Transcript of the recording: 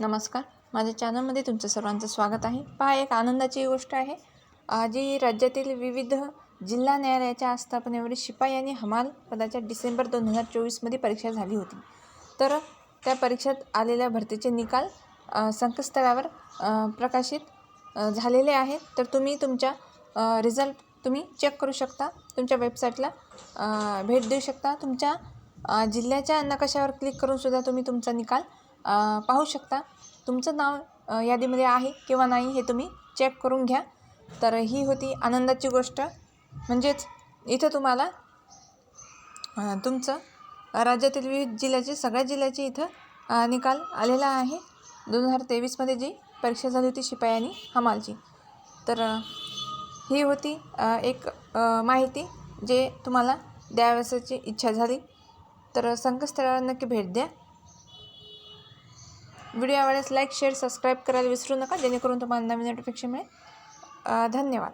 नमस्कार. माझ्या चॅनलमध्ये तुमचं सर्वांचं स्वागत आहे. पहा एक आनंदाची गोष्ट आहे. जी राज्यातील विविध जिल्हा न्यायालयाच्या आस्थापनेवरील शिपाई आणि हमाल पदाच्या डिसेंबर दोन हजार चोवीसमध्ये परीक्षा झाली होती. तर त्या परीक्षेत आलेल्या भरतीचे निकाल संकेतस्थळावर प्रकाशित झालेले आहेत. तर तुम्ही तुमच्या रिझल्ट तुम्ही चेक करू शकता. तुमच्या वेबसाईटला भेट देऊ शकता. तुमच्या जिल्ह्याच्या नकाशावर क्लिक करून सुद्धा तुम्ही तुमचा निकाल पाहू शकता. तुमचं नाव यादीमध्ये आहे किंवा नाही हे तुम्ही चेक करून घ्या. तर ही होती आनंदाची गोष्ट. म्हणजेच इथं तुम्हाला तुमचं राज्यातील विविध जिल्ह्याचे सगळ्या जिल्ह्याचे इथं निकाल आलेला आहे. दोन हजार तेवीसमध्ये जी परीक्षा झाली होती शिपाई आणि हमालची. तर ही होती एक माहिती जे तुम्हाला द्यावयाची इच्छा झाली. तर संकेतस्थळावर नक्की भेट द्या. व्हिडिओ आवडल्यास लाईक शेअर सबस्क्राईब करायला विसरू नका जेणेकरून तुम्हाला नवीन नोटिफिकेशन मिळेल. धन्यवाद.